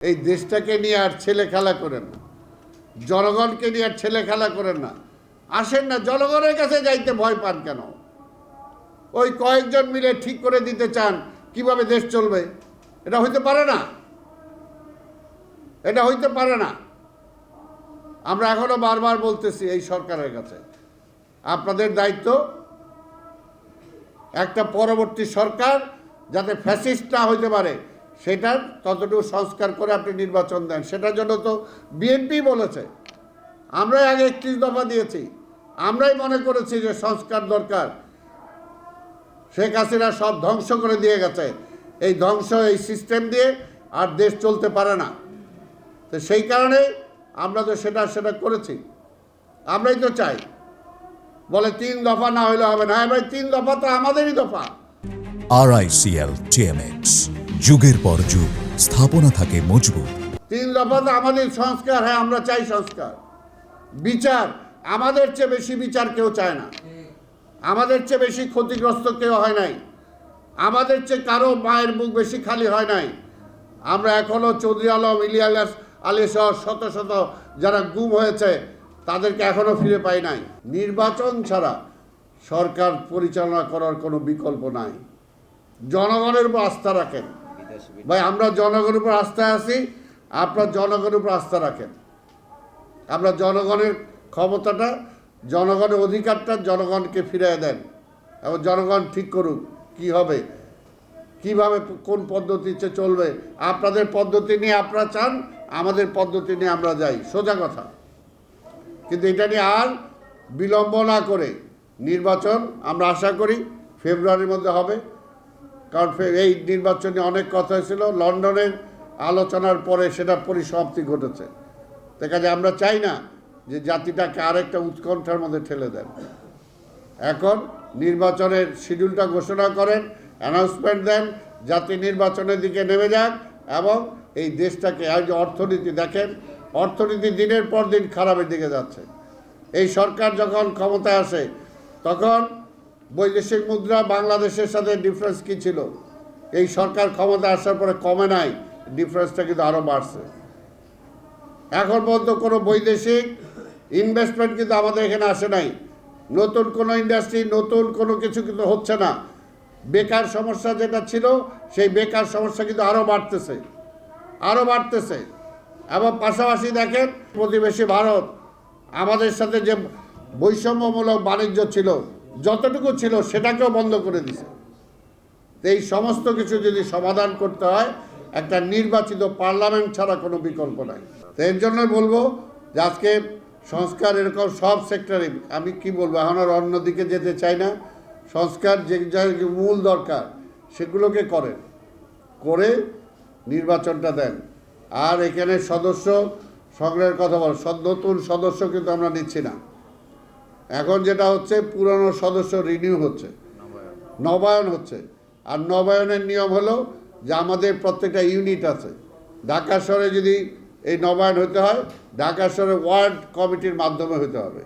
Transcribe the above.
এই দেশটাকে নিয়ে আর ছেলে খেলা করেন না। জনগণকে নিয়ে আর ছেলে খেলা করেন না। আসেন না, জনগণের কাছে যাইতে ভয় পান কেন? ওই কয়েকজন মিলে ঠিক করে দিতে চান, কীভাবে দেশ চলবে? এটা হইতে পারে না। এটা হইতে পারে না। আমরা এখনও বারবার বলতেছি এই সরকারের কাছে। আপনাদের দায়িত্ব একটা পরবর্তী সরকার যাতে ফ্যাসিস্ট না হইতে পারে। সেটার ততটুকু সংস্কার করে আপনি নির্বাচন দেন। সেটার জন্য তো বিএনপি বলেছে। আমরাই আগে একত্রিশ দফা দিয়েছি। আমরাই মনে করেছি যে সংস্কার দরকার। শেখ হাসিনা সব ধ্বংস করে দিয়ে গেছে। এই ধ্বংস, এই সিস্টেম দিয়ে আর দেশ চলতে পারে না। তো সেই কারণে আমরা তো সেটা সেটা করেছি। আমরাই তো চাই। বলে তিন দফা না হইলে হবে না। হ্যাঁ ভাই, তিন দফা তো আমাদেরই দফা। আর আই আরআইসিএল টিএমএক্স যুগের পর যুগ, স্থাপনা থাকে মজবুত। তিন দফা তো আমাদের সংস্কার হ্যাঁ আমরা চাই সংস্কার। বিচার, আমাদের চেয়ে বেশি বিচার কেউ চায় না। আমাদের চেয়ে বেশি ক্ষতিগ্রস্ত কেউ হয় নাই। আমাদের চেয়ে কারও মায়ের মুখ বেশি খালি হয় নাই। আমরা এখনও চৌধুরী আলম, ইলিয়াস আলী সহ শত শত যারা গুম হয়েছে, তাদেরকে এখনও ফিরে পাই নাই। নির্বাচন ছাড়া সরকার পরিচালনা করার কোনো বিকল্প নাই। জনগণের উপর আস্থা রাখেন। ভাই, আমরা জনগণের উপর আস্থা আছি, আপনার জনগণের উপর আস্থা রাখেন। আমরা জনগণের ক্ষমতাটা, জনগণের অধিকারটা জনগণকে ফিরিয়ে দেন এবং জনগণ ঠিক করুক কি হবে, কীভাবে কোন পদ্ধতিতে চলবে। আপনাদের পদ্ধতি নিয়ে আপনারা চান, আমাদের পদ্ধতি নিয়ে আমরা যাই। সোজা কথা। কিন্তু এটা নিয়ে আর বিলম্ব না করে নির্বাচন আমরা আশা করি ফেব্রুয়ারির মধ্যে হবে। কারণ এই নির্বাচনে অনেক কথা হয়েছিল লন্ডনের আলোচনার পরে সেটা পরিসমাপ্তি ঘটেছে। দেখা যায় আমরা চাই না যে জাতিটাকে আরেকটা উৎকণ্ঠার মধ্যে ঠেলে দেন। এখন নির্বাচনের শিডিউলটা ঘোষণা করেন অ্যানাউন্সমেন্ট দেন, জাতি নির্বাচনের দিকে নেমে যাক এবং এই দেশটাকে যে অর্থনীতি দেখেন, অর্থনীতি দিনের পর দিন খারাপের দিকে যাচ্ছে। এই সরকার যখন ক্ষমতায় আসে, তখন বৈদেশিক মুদ্রা বাংলাদেশের সাথে ডিফারেন্স কী ছিল? এই সরকার ক্ষমতা আসার পরে কমে নাই ডিফারেন্সটা কিন্তু আরও বাড়ছে। এখন পর্যন্ত কোনো বৈদেশিক ইনভেস্টমেন্ট কিন্তু আমাদের এখানে আসে নাই। নতুন কোনো ইন্ডাস্ট্রি নতুন কোনো কিছু কিন্তু হচ্ছে না। বেকার সমস্যা যেটা ছিল, সেই বেকার সমস্যা কিন্তু আরও বাড়তেছে। আরও বাড়তেছে। এবং পাশাপাশি দেখেন, প্রতিবেশী ভারত আমাদের সাথে যে বৈষম্যমূলক বাণিজ্য ছিল যতটুকু ছিল সেটাকেও বন্ধ করে দিছে। এই সমস্ত কিছু যদি সমাধান করতে হয়, একটা নির্বাচিত পার্লামেন্ট ছাড়া কোনো বিকল্প নাই। তো এর জন্য বলব যে আজকে সংস্কার এরকম সব সেক্টরে, আমি কি বলব, এখন আর অন্যদিকে যেতে চাই না। সংস্কার যে মূল দরকার, সেগুলোকে করেন। করে নির্বাচনটা দেন। আর এখানে সদস্য সংগ্রহের কথা বল নতুন সদস্য কিন্তু আমরা নিচ্ছি না। এখন যেটা হচ্ছে, পুরনো সদস্য রিনিউ হচ্ছে। নবায়ন হচ্ছে। আর নবায়নের নিয়ম হলো যে আমাদের প্রত্যেকটা ইউনিট আছে। ঢাকা শহরে যদি এই নবায়ন হতে হয়, ঢাকা শহরে ওয়ার্ড কমিটির মাধ্যমে হতে হবে।